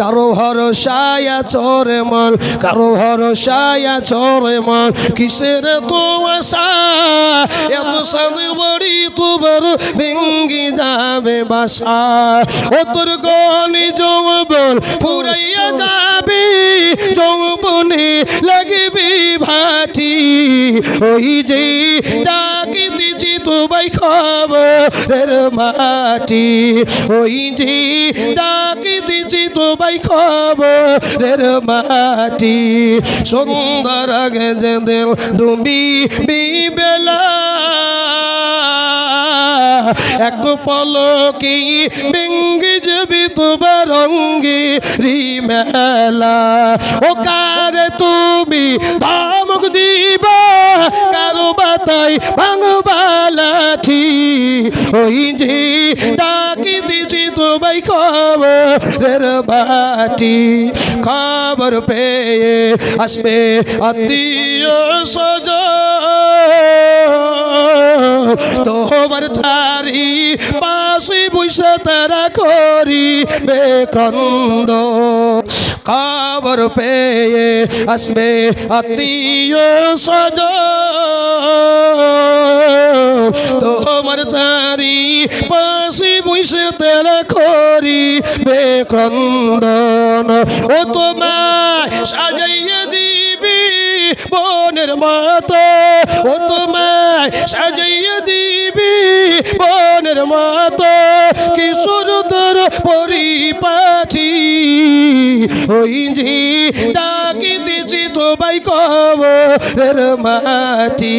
কারও ভরসায় চরে মন কারও ভরসায় চরে মন কিসের তো আশা? এত সাদের বাড়ি তোমার ভেঙ্গি যাবে বাসা। ও তোর গনি যৌবন ফুরাইয়া যাবে, যৌবনে লাগবে ভাটি। ওই যে ডাকিতেছি তোমায় খবরের মাটি, ওই যে ডাকিতেছি তোমায় খবরের মাটি, সুন্দর আগে যে দেল তুমি বিবেলা। এক পলকি বেঙ্গি যাবি তোমার রঙ্গি রি মেলা ও কারে তুমি ধমক দিবা, কারও বাতাই ভাঙবালাঠি ওই যে তোমায় খবরের বাটি, খবর পেয়ে আসবে আত্মীয় সজ তোমার ছাড়ি পাশে বৈশা তারা করি বেকন্দ খবর পেয়ে আসবে আত্মীয় সজ তোমার চারি পাশে বৈশে তারা করি বেকন্দন। ও তোমায় সাজাইয়া দিবি বনের মতো, ও তোমায় সাজাইয়া দিবি বনের মতো। কিশোর তোর পরিপাঠি, ওই জি ডাকিতেছি তো বাই কবরের মাটি।